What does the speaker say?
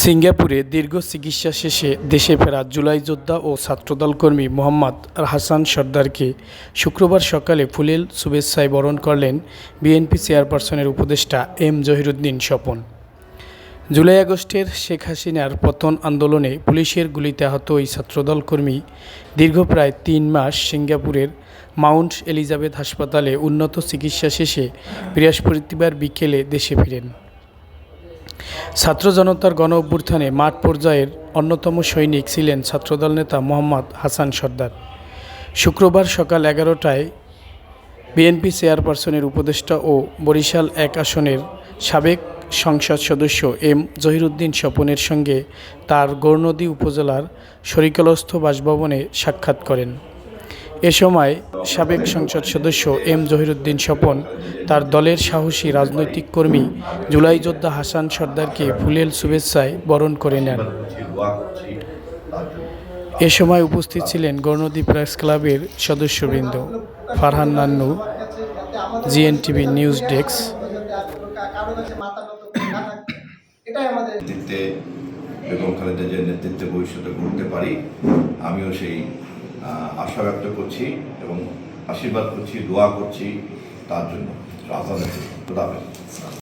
সিঙ্গাপুরে দীর্ঘ চিকিৎসা শেষে দেশে ফেরা জুলাই যোদ্ধা ও ছাত্রদল কর্মী মোহাম্মদ হাসান সর্দারকে শুক্রবার সকালে ফুলেল শুভেচ্ছায় বরণ করলেন বিএনপি চেয়ারপারসনের উপদেষ্টা এম জহিরুদ্দিন স্বপন। জুলাই আগস্টের শেখ হাসিনার পতন আন্দোলনে পুলিশের গুলিতে আহত ওই ছাত্রদল কর্মী দীর্ঘ প্রায় তিন মাস সিঙ্গাপুরের মাউন্ট এলিজাবেথ হাসপাতালে উন্নত চিকিৎসা শেষে বৃহস্পতিবার বিকেলে দেশে ফিরেন। ছাত্র জনতার গণ অভ্যুত্থানে মাঠ পর্যায়ের অন্যতম সৈনিক ছিলেন ছাত্রদল নেতা মোহাম্মদ হাসান সর্দার। শুক্রবার সকাল এগারোটায় বিএনপি চেয়ারপারসনের উপদেষ্টা ও বরিশাল এক আসনের সাবেক সংসদ সদস্য এম জহিরুদ্দিন স্বপনের সঙ্গে তার গৌরনদী উপজেলার শরিকলস্থ বাসভবনে সাক্ষাৎ করেন। এ সময় সাবেক সংসদ সদস্য এম জহিরুদ্দিন স্বপন তার দলের সাহসী রাজনৈতিক কর্মী জুলাই যোদ্ধা হাসান সর্দারকে ফুলেল শুভেচ্ছায় বরণ করে নেন। এ সময় উপস্থিত ছিলেন গণদী প্রেস ক্লাবের সদস্যবৃন্দ Farhan Nannu GNTV news desk. এটাই নেতৃত্বে বেগম খালেদা জিয়ার নেতৃত্বে ভবিষ্যতে করতে পারি আমিও সেই আশা ব্যক্ত করছি এবং আশীর্বাদ করছি দোয়া করছি তার জন্য খুদা হাফেজ।